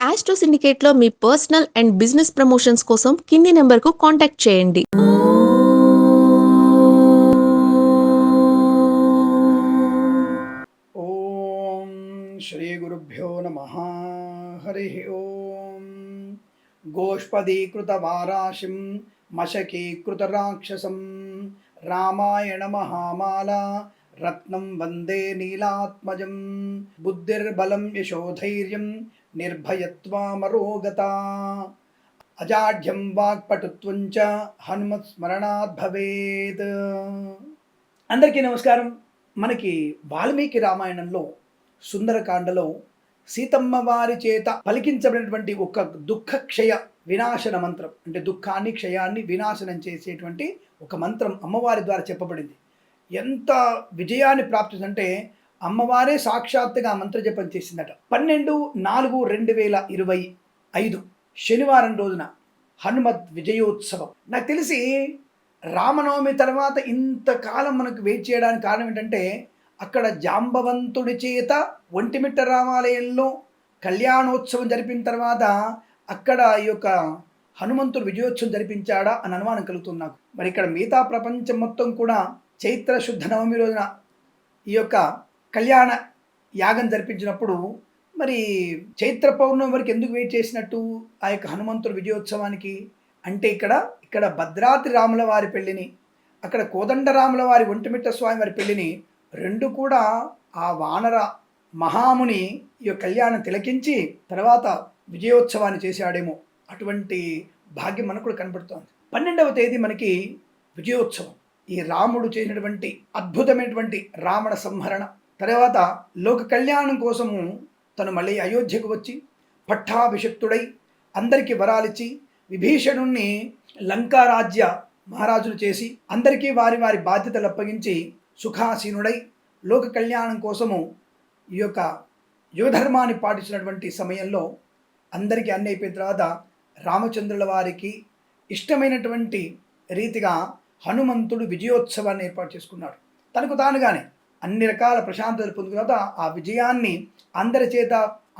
Astro సిండికేట్లో మీ personal and business promotions కోసం కింది నెంబర్కు కాంటాక్ట్ చేయండి. ఓం శ్రీ గురుభ్యో నమ. హరి ఓం. గోష్పదీకృత వారాశిం మశకీకృత రాక్షసం రామాయణ మహామాల రత్నం వందే నీలాత్మజం. బుద్ధిర్బలం యశోధైర్యం నిర్భయత్వామరోగత. అజాఢ్యం వాక్పటుత్వం చ హనుమత్ స్మరణాత్ భవేత్. అందరికీ నమస్కారం. మనకి వాల్మీకి రామాయణంలో సుందరకాండలో సీతమ్మ వారి చేత పలికించబడినటువంటి ఒక దుఃఖ క్షయ వినాశన మంత్రం అంటే దుఃఖాన్ని క్షయాన్ని వినాశనం చేసేటువంటి ఒక మంత్రం అమ్మవారి ద్వారా చెప్పబడింది. ఎంత విజయాన్ని ప్రాప్తిందంటే అమ్మవారే సాక్షాత్తుగా మంత్రజపం చేసిందట. పన్నెండు నాలుగు రెండు వేల ఇరవై ఐదు శనివారం రోజున హనుమత్ విజయోత్సవం. నాకు తెలిసి రామనవమి తర్వాత ఇంతకాలం మనకు వెయిట్ చేయడానికి కారణం ఏంటంటే అక్కడ జాంబవంతుడి చేత ఒంటిమిట్ట రామాలయంలో కళ్యాణోత్సవం జరిపిన తర్వాత అక్కడ ఈ యొక్క హనుమంతుడు విజయోత్సవం జరిపించాడా అని అనుమానం కలుగుతుంది నాకు. మరి ఇక్కడ మిగతా ప్రపంచం మొత్తం కూడా చైత్ర శుద్ధ నవమి రోజున ఈ యొక్క కళ్యాణ యాగం జరిపించినప్పుడు మరి చైత్ర పౌర్ణమి వరకు ఎందుకు వెయిట్ చేసినట్టు ఆ యొక్క హనుమంతుడు విజయోత్సవానికి? అంటే ఇక్కడ ఇక్కడ భద్రాద్రి రాముల వారి పెళ్ళిని అక్కడ కోదండరాముల వారి ఒంటిమిట్ట స్వామి వారి పెళ్ళిని రెండు కూడా ఆ వానర మహాముని ఈ యొక్క కళ్యాణం తిలకించి తర్వాత విజయోత్సవాన్ని చేశాడేమో. అటువంటి భాగ్యం మనకు కూడా కనబడుతోంది. పన్నెండవ తేదీ మనకి విజయోత్సవం. ఈ రాముడు చేసినటువంటి అద్భుతమైనటువంటి రావణ సంహరణ. తర్వాత లోక కళ్యాణం కోసము తను మళ్ళీ అయోధ్యకు వచ్చి పట్టాభిషక్తుడై అందరికీ వరాలిచ్చి విభీషణుణ్ణి లంకారాజ్య మహారాజులు చేసి అందరికీ వారి వారి బాధ్యతలు అప్పగించి సుఖాసీనుడై లోక కళ్యాణం కోసము ఈ యొక్క యువధర్మాన్ని పాటించినటువంటి సమయంలో అందరికీ అన్ని అయిపోయిన తర్వాత రామచంద్రుల వారికి ఇష్టమైనటువంటి రీతిగా హనుమంతుడు విజయోత్సవాన్ని ఏర్పాటు చేసుకున్నాడు. తనకు తానుగానే అన్ని రకాల ప్రశాంతతలు పొందుకున్న తర్వాత ఆ విజయాన్ని అందరి చేత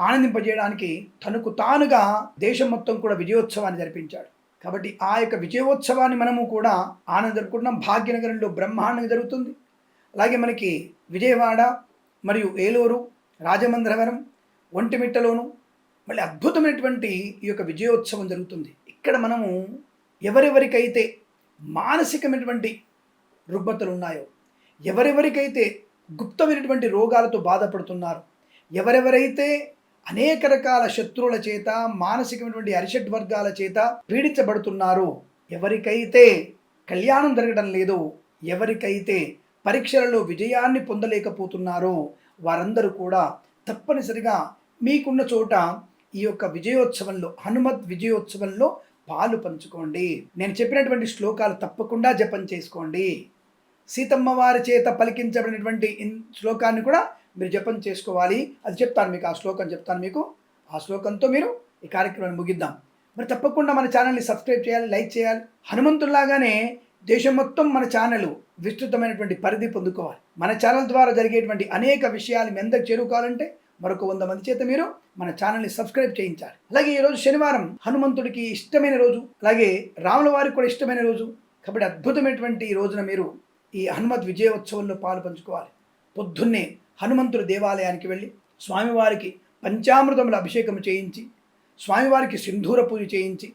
ఆనందింపజేయడానికి తనకు తానుగా దేశం మొత్తం కూడా విజయోత్సవాన్ని జరిపించాడు. కాబట్టి ఆ యొక్క విజయోత్సవాన్ని మనము కూడా ఆనంద జరుపుకుంటున్నాం భాగ్యనగరంలో బ్రహ్మాండంగా జరుగుతుంది. అలాగే మనకి విజయవాడ మరియు ఏలూరు రాజమంద్రవరం ఒంటిమిట్టలోను మళ్ళీ అద్భుతమైనటువంటి ఈ యొక్క విజయోత్సవం జరుగుతుంది. ఇక్కడ మనము ఎవరెవరికైతే మానసికమైనటువంటి రుగ్మతలు ఉన్నాయో ఎవరెవరికైతే గుప్తమైనటువంటి రోగాలతో బాధపడుతున్నారు. ఎవరెవరైతే అనేక రకాల శత్రువుల చేత మానసికమైనటువంటి అరిషడ్ వర్గాల చేత పీడించబడుతున్నారో ఎవరికైతే కళ్యాణం జరగడం లేదో ఎవరికైతే పరీక్షలలో విజయాన్ని పొందలేకపోతున్నారో వారందరూ కూడా తప్పనిసరిగా మీకున్న చోట ఈ యొక్క విజయోత్సవంలో హనుమత్ విజయోత్సవంలో పాలు పంచుకోండి. నేను చెప్పినటువంటి శ్లోకాలు తప్పకుండా జపం చేసుకోండి. సీతమ్మ వారి చేత పలికించబడినటువంటి ఇన్- శ్లోకాన్ని కూడా మీరు జపం చేసుకోవాలి. అది చెప్తాను మీకు ఆ శ్లోకం చెప్తాను మీకు. ఆ శ్లోకంతో మీరు ఈ కార్యక్రమాన్ని ముగిద్దాం. మరి తప్పకుండా మన ఛానల్ని సబ్స్క్రైబ్ చేయాలి లైక్ చేయాలి. హనుమంతుల్లాగానే దేశం మొత్తం మన ఛానల్ విస్తృతమైనటువంటి పరిధి పొందుకోవాలి. మన ఛానల్ ద్వారా జరిగేటువంటి అనేక విషయాలు మీ అందరికి చేరుకోవాలంటే మరొక వంద మంది చేత మీరు మన ఛానల్ని సబ్స్క్రైబ్ చేయించాలి. అలాగే ఈరోజు శనివారం హనుమంతుడికి ఇష్టమైన రోజు అలాగే రాముల వారికి కూడా ఇష్టమైన రోజు. కాబట్టి అద్భుతమైనటువంటి ఈ రోజున మీరు ఈ హనుమత్ విజయోత్సవంలో పాలు పంచుకోవాలి. పొద్దున్నే హనుమంతుడి దేవాలయానికి వెళ్ళి స్వామివారికి పంచామృతముల అభిషేకం చేయించి స్వామివారికి సింధూర పూజ చేయించి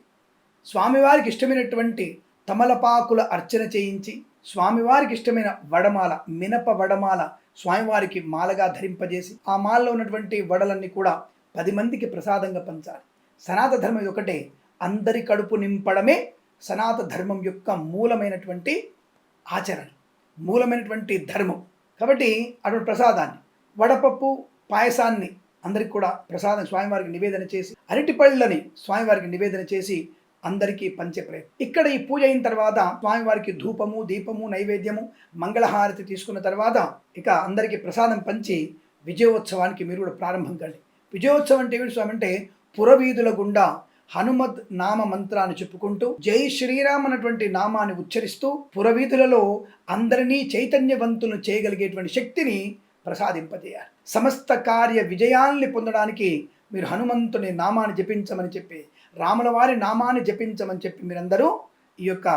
స్వామివారికి ఇష్టమైనటువంటి తమలపాకుల అర్చన చేయించి స్వామివారికి ఇష్టమైన వడమాల మినప వడమాల స్వామివారికి మాలగా ధరింపజేసి ఆ మాలలో ఉన్నటువంటి వడలన్నీ కూడా పది మందికి ప్రసాదంగా పంచాలి. సనాత ధర్మం ఒకటే. అందరి కడుపు నింపడమే సనాత ధర్మం యొక్క మూలమైనటువంటి ఆచరణ. మూలమైనటువంటి ధర్మం. కాబట్టి అటువంటి ప్రసాదాన్ని వడపప్పు పాయసాన్ని అందరికి కూడా ప్రసాదం స్వామివారికి నివేదన చేసి అరటిపళ్ళని స్వామివారికి నివేదన చేసి అందరికీ పంచే ప్రయత్నం. ఇక్కడ ఈ పూజ అయిన తర్వాత స్వామివారికి ధూపము దీపము నైవేద్యము మంగళహారతి తీసుకున్న తర్వాత ఇక అందరికీ ప్రసాదం పంచి విజయోత్సవానికి మీరు కూడా ప్రారంభం కండి. విజయోత్సవం అంటే ఏమిటి స్వామి అంటే పురవీధుల గుండా హనుమద్ నామ మంత్రాన్ని చెప్పుకుంటూ జై శ్రీరామ్ అన్నటువంటి నామాన్ని ఉచ్చరిస్తూ పురవీధులలో అందరినీ చైతన్యవంతులను చేయగలిగేటువంటి శక్తిని ప్రసాదింపజేయాలి. సమస్త కార్య విజయాల్ని పొందడానికి మీరు హనుమంతుని నామాన్ని జపించమని చెప్పి రాముల వారి నామాన్ని జపించమని చెప్పి మీరందరూ ఈ యొక్క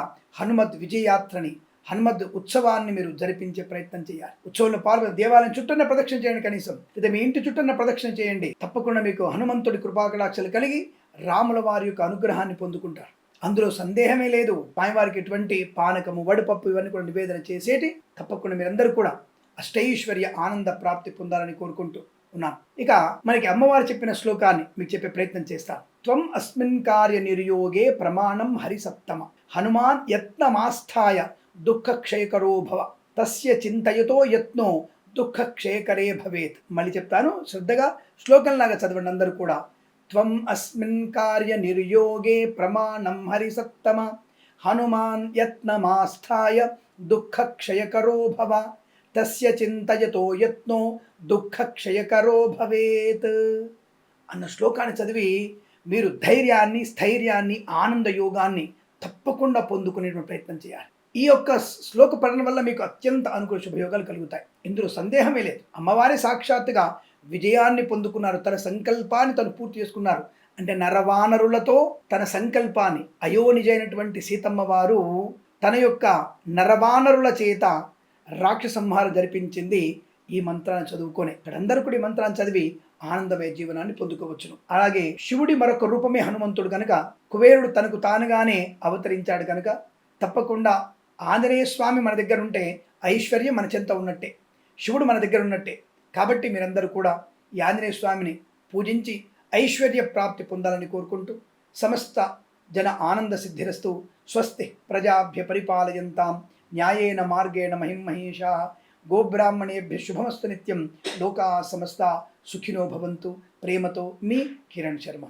హనుమద్ విజయయాత్రని హనుమద్ ఉత్సవాన్ని మీరు జరిపించే ప్రయత్నం చేయాలి. ఉత్సవంలో పాల్గొని దేవాలయం చుట్టూన ప్రదక్షిణ చేయండి కనీసం. లేదా మీ ఇంటి చుట్టూన ప్రదక్షిణ చేయండి. తప్పకుండా మీకు హనుమంతుడి కృపాకటాక్షలు కలిగి రాముల వారి యొక్క అనుగ్రహాన్ని పొందుకుంటారు. అందులో సందేహమే లేదు స్వామివారికి ఎటువంటి పానకము వడపప్పు ఇవన్నీ కూడా నివేదన చేసేటి తప్పకుండా మీరందరూ కూడా అష్టైశ్వర్య ఆనంద ప్రాప్తి పొందాలని కోరుకుంటూ ఉన్నాను. ఇక మనకి అమ్మవారు చెప్పిన శ్లోకాన్ని మీకు చెప్పే ప్రయత్నం చేస్తాను. త్వం అస్మిన్ కార్య నిర్యోగే ప్రమాణం హరిసప్తమ. హనుమాన్ యత్నమాస్థాయ దుఃఖక్షయకరో భవ. తస్య చింతయతో యత్నో దుఃఖక్షయకరే భవేత్. మళ్ళీ చెప్తాను శ్రద్ధగా శ్లోకంలాగా చదవండి అందరూ కూడా. త్వం అస్మిన్ కార్య నిర్యోగే ప్రమాణం హరిసత్తమ హనుమాన్ యత్నమాస్థాయ దుఃఖ క్షయకరో భవ తస్య చింతయతో యత్నో దుఃఖక్షయకరో భవేత్ అన్న శ్లోకాన్ని చదివి మీరు ధైర్యాన్ని స్థైర్యాన్ని ఆనంద యోగాన్ని తప్పకుండా పొందుకునేటువంటి ప్రయత్నం చేయాలి. ఈ యొక్క శ్లోక పఠనం వల్ల మీకు అత్యంత అనుకూల శుభయోగాలు కలుగుతాయి. ఇందులో సందేహమే లేదు. అమ్మవారి సాక్షాత్తుగా విజయాన్ని పొందుకున్నారు తన సంకల్పాన్ని తను పూర్తి చేసుకున్నారు. అంటే నరవానరులతో తన సంకల్పాన్ని అయోనిజైనటువంటి సీతమ్మ వారు తన యొక్క నరవానరుల చేత రాక్షసంహారం జరిపించింది ఈ మంత్రాన్ని చదువుకొని. ఇక్కడందరూ కూడా ఈ మంత్రాన్ని చదివి ఆనందమయ జీవనాన్ని పొందుకోవచ్చును. అలాగే శివుడి మరొక రూపమే హనుమంతుడు కనుక కుబేరుడు తనకు తానుగానే అవతరించాడు కనుక తప్పకుండా ఆంజనేయ స్వామి మన దగ్గర ఉంటే ఐశ్వర్యం మన చెంత ఉన్నట్టే. శివుడు మన దగ్గర ఉన్నట్టే. కాబట్టి మీరందరూ కూడా ఈ ఆంజనేయ స్వామిని పూజించి ఐశ్వర్య ప్రాప్తి పొందాలని కోరుకుంటూ సమస్త జన ఆనంద సిద్ధిరస్తు స్వస్తి ప్రజాభ్య పరిపాలయంతాం న్యాయేన మార్గేణ మహిమహేషా గోబ్రాహ్మణేభ్య శుభమస్తు నిత్యం లోకా సమస్త సుఖినో భవంతు ప్రేమతో మీ కిరణ్ శర్మ.